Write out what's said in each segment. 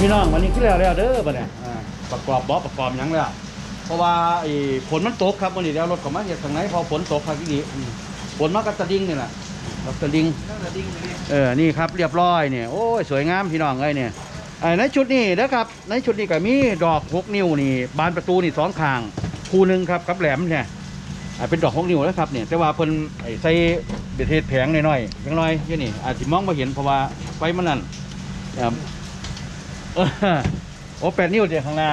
พี่น้องวันนี้ขึ้นแล้วแล้วเด้อบัดเนี่ยอ่าประกอบบอประกอบหยังแล้วเพราะว่าไอ้ฝนมันตกครับวันนี้เดี๋ยวรถเขามาเห็ดทางไหนพอฝนตกครับที่ดีอืมฝนมากับตะดิ่งนี่แหละกับตะดิ่งเออ นี่ครับ เรียบร้อยเนี่ย โอ้ย สวยงามพี่น้องเลยเนี่ยไอ้ในชุดนี้นะครับ ในชุดนี้ก็มีดอกหกนิ้วนี่ บานประตูนี่สองข้าง คู่หนึ่งครับกับแหลมเนี่ยอ่าเป็นดอกหกนิ้วแล้วครับเนี่ย แต่ว่าเพิ่นไอ้ใส่เบ็ดเทศแผงหน่อยๆจังน้อยที่นี่ อาจจะมองไม่เห็นเพราะว่าไฟมันนั่นครับ เออโอ้แปดนิ้วเดียวข้างหน้า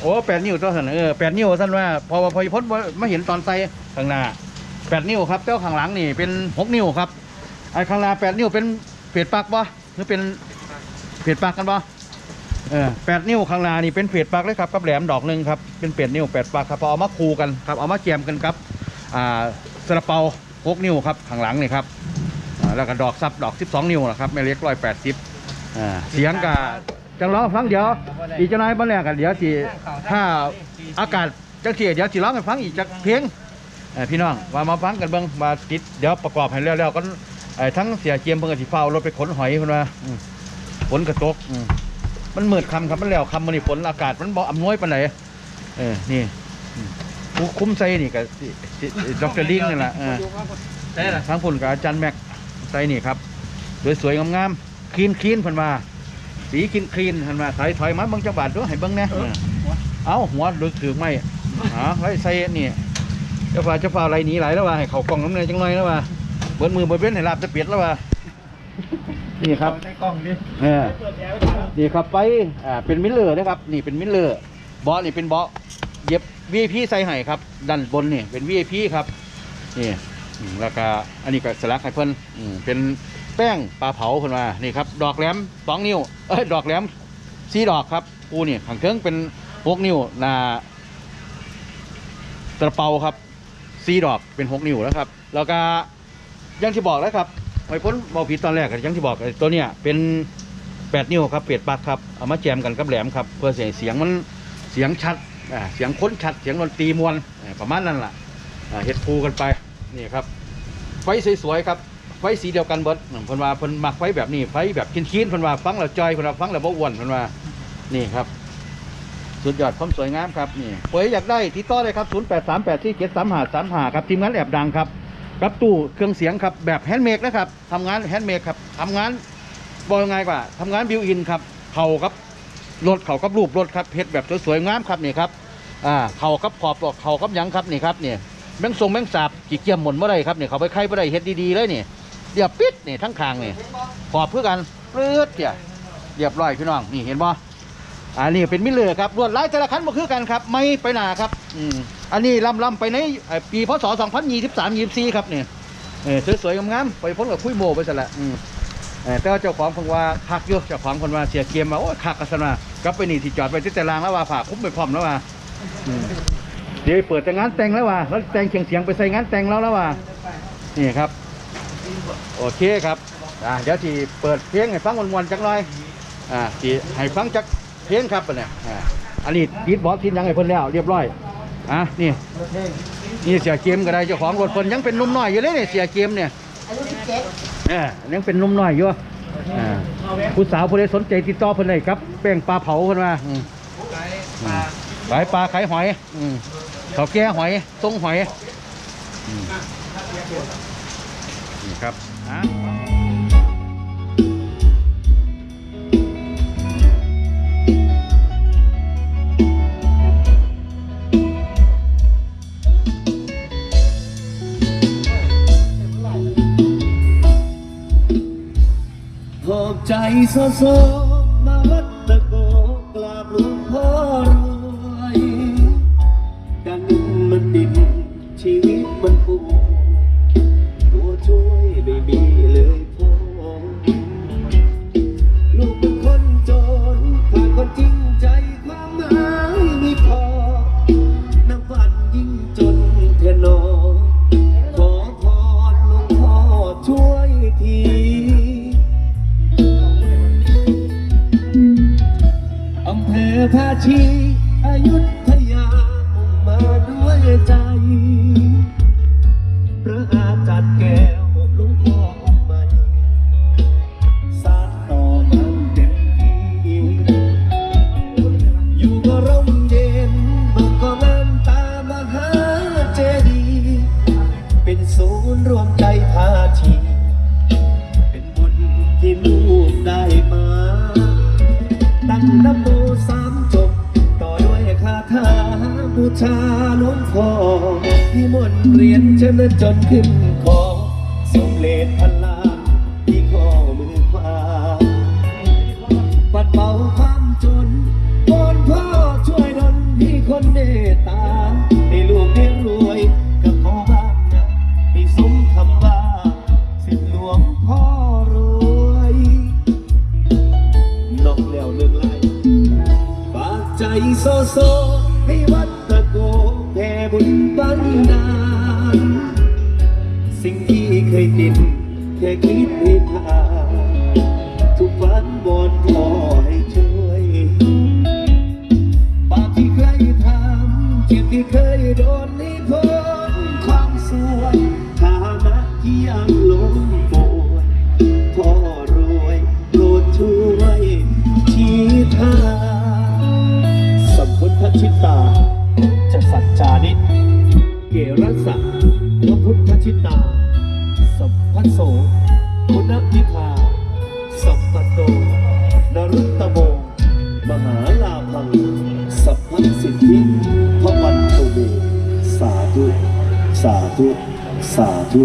โอ้แปดนิ้วตัวสันเออแปดนิ้วท่านว่าพอพอพ้นไม่เห็นตอนใส่ข้างหน้าแปดนิ้วครับเจ้าข้างหลังนี่เป็นหกนิ้วครับไอ้ข้างหน้าแปดนิ้วเป็นเผ็ดปักบ่หรือเป็นเผ็ดปักกันบ่เออแปดนิ้วข้างหน้านี่เป็นเผ็ดปักเลยครับกับแหลมดอกหนึ่งครับเป็นแปดนิ้วแปดปักครับพอเอามาคูกันครับเอามาแจมกันครับอ่าสระเปาหกนิ้วครับข้างหลังนี่ครับอ่าแล้วก็ดอกซับดอกสิบสองนิ้วนะครับแม่เล็กร้อยแปดสิบอ่าเสียงกา จังร้องฟังเดี๋ยวอีกจะน้อยบ้านแรกกันเดี๋ยวสิถ้าอากาศจังเสียเดี๋ยวสิร้องให้ฟังอีกจักเพลงเอ่อพี่น้องว่ามาฟังกันเบิ่งมาติดเดี๋ยวประกอบให้แล้วๆก็เอ่อทั้งเสียเจียมเพิ่นก็สิเฝ้ารถไปขนหอยเพิ่นว่าอืมฝนกระตกอืมมันมืดค่ำครับมันแล้วค่ำมื้อนี้ฝนอากาศมันบ่อำนวยปานใดเออนี่อืมผู้คุมใส่นี่ก็สิสิดรลิงนี่แหละเออได้ละทางพุ่นกับอาจารย์แม็กใส่นี่ครับสวยๆงามๆคลีนคลีนเพิ่นว่า สีคลีนคลีนเพิ่นว่าถอยถอยมาเบิ่งจักบาทดูให้เบิ่งแหน่เออเอาหัวลึกถือไม่หาไว้ใส่นี่เจ้าฟ้าเจ้าฟ้าอะไรหนีหลายแล้วว่าให้เขากล้องน้ำเนยจังหน่อยแล้วว่าเบิ้มือเบิ้เบ้นให้ลาบจะเปียดแล้วว่านี่ครับในกล้องดิเออนี่ครับไปอ่าเป็นมิลเลอร์นะครับนี่เป็นมิลเลอร์เบาะนี่เป็นเบาะเย็บ VIP ใส่ให้ครับด้านบนนี่เป็น VIP ครับนี่อืมแล้วก็อันนี้ก็สลักให้เพิ่นอืมเป็น แป้งปลาเผาเพิ่นมานี่ครับดอกแหลมสองนิ้วเอ้ยดอกแหลมสี่ดอกครับปูนี่ข้างเทิงเป็นหกนิ้วนาตะเปาครับสี่ดอกเป็นหกนิ้วแล้วครับแล้วก็ยังที่บอกแล้วครับไอ้พ้นบอกผิดตอนแรกยังที่บอกตัวเนี้ยเป็นแปดนิ้วครับเปียดปากครับเอามาแจมกันกับแหลมครับเพื่อเสียงเสียงมันเสียงชัดเสียงค้นชัดเสียงดนตรีมวลประมาณนั้นล่ะอ่าเฮ็ดคูกันไปนี่ครับไฟสวยๆครับ ไฟสีเดียวกันเบิดเพิ่นว่าเพิ่นมักไฟแบบนี้ไฟแบบคีนๆเพิ่นว่าฟังแล้วจอยเพิ่นว่าฟังแล้วบ่อ้วนเพิ่นว่านี่ครับ สุดยอดความสวยงามครับนี่เผยอยากได้ติดต่อเลยครับ 0838473535ครับทีมงานแอบดังครับรับตู้เครื่องเสียงครับแบบแฮนด์เมดนะครับทำงานแฮนด์เมดครับทำงานบอกยังไงกว่าทำงานบิวอินครับเข่ากับรถเข่ากับรูปรถครับเพชรแบบสวยๆงามครับนี่ครับอ่าเขากับขอบเข่ากับยังครับนี่ครับนี่แบงทรงแบงสาบกี่เกียมหมุนเมื่อไรครับเนี่ยเขาไปไข่เมื่อไรเฮ็ดดีๆเลยนี่เรียบปิดนี่ทั้งคางนี่ขอบเพื่อกันปลือดเนี่ยเรียบร้อยพี่น้องนี่เห็นบ่อันนี้เป็นมิเลอร์ครับรวดลายแต่ละคันมาคือกันครับ ไม่ไปหนาครับอืมอันนี้ลำลำๆไปในเอ่อปีพศ2023 24ครับนี่เออสวยๆงามๆไปพ้นกับคุยโมไปซะละอืมเออแต่เจ้าของคนว่าพักอยู่เจ้าของคนว่าเสียเกมมาโอ้ยคักกันซะมากลับไปนี่ที่จอดไปที่แต่รางแล้วว่าฝากคุ้มไปพร้อมแล้วว่าเดี๋ยวเปิดแต่งานแต่งแล้วว่าแล้วแต่งเสียงเสียงไปใส่งานแต่งแล้วแล้วว่านี่ครับ โอเคครับอ่าเดี๋ยวที่เปิดเพลงให้ฟังวันๆจักหน่อยอ่าที่ให้ฟังจักเพลงครับปะเนี่ยอ่าอันนี้ดีดบอสทิ้งยังให้เพิ่นแล้วเรียบร้อยอะนี่นี่เสียเกมก็ได้เจ้าของรถเพิ่นยังเป็นหนุ่มน้อยอยู่เลยเนี่ยเสียเกมเนี่ยอายุสิบเจ็ดเออยังเป็นหนุ่มน้อยอยู่อ่าผู้สาวผู้ใดสนใจติดต่อเพิ่นได้ครับแป้งปลาเผาเพิ่นว่าอืมไก่ปลาขายปลาขายหอยอืมเขาวแก่หอยทรงหอยอืมนี่ครับอะ ขอบใจโซโซ นรวมใจพาที เป็นบุญที่ลูกได้มา ตั้งนโมสามจบ ต่อด้วยคาถาบูชาหลวงพ่อที่มนเรียนเชิจนขึ้นคอ โซโซให้วัดตะโกแผ่บุญบันดาลสิ่งที่เคยติดแค่คิดให้ผ่าน สัจจานิเกรัสะพระพุทธชิตา สัมพัสโสคุณพิธาสัมปัตโตนรุตตโม มหาลาภัง สัพพสิทธิพระวันโตเมสาธุ สาธุ สาธุ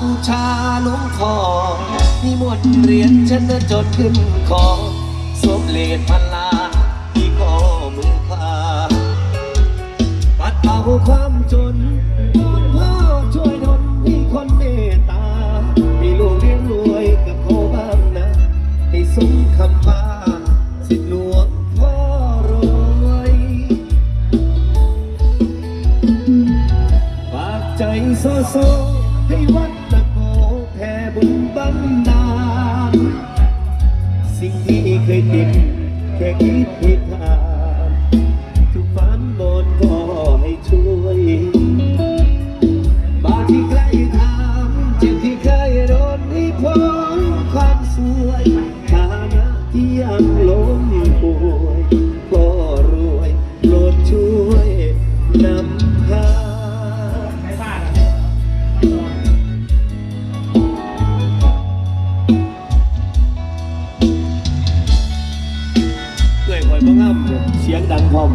บูชาหลวงพ่อนิมนต์เรียนฉันจดขึ้นคอสมเลดพันลาที่ข้อมือขวาปัดเป่าความจนวอนพ่อช่วยดลให้คนเมตตาให้ลูกเรียนรวยกับโคบ้างนะให้สมคำว่าสิทธิหลวงพ่อรวยฝากใจโซโซ ยิดแค่คิดผิดทางทุกฝันบนก็ให้ช่วยบางที่ใกล้ทำเจ็บที่เคยโดนนิพ้นความสวยฐานะที่ยังล้มป่วย ยบ้างงามเสียงดังพอม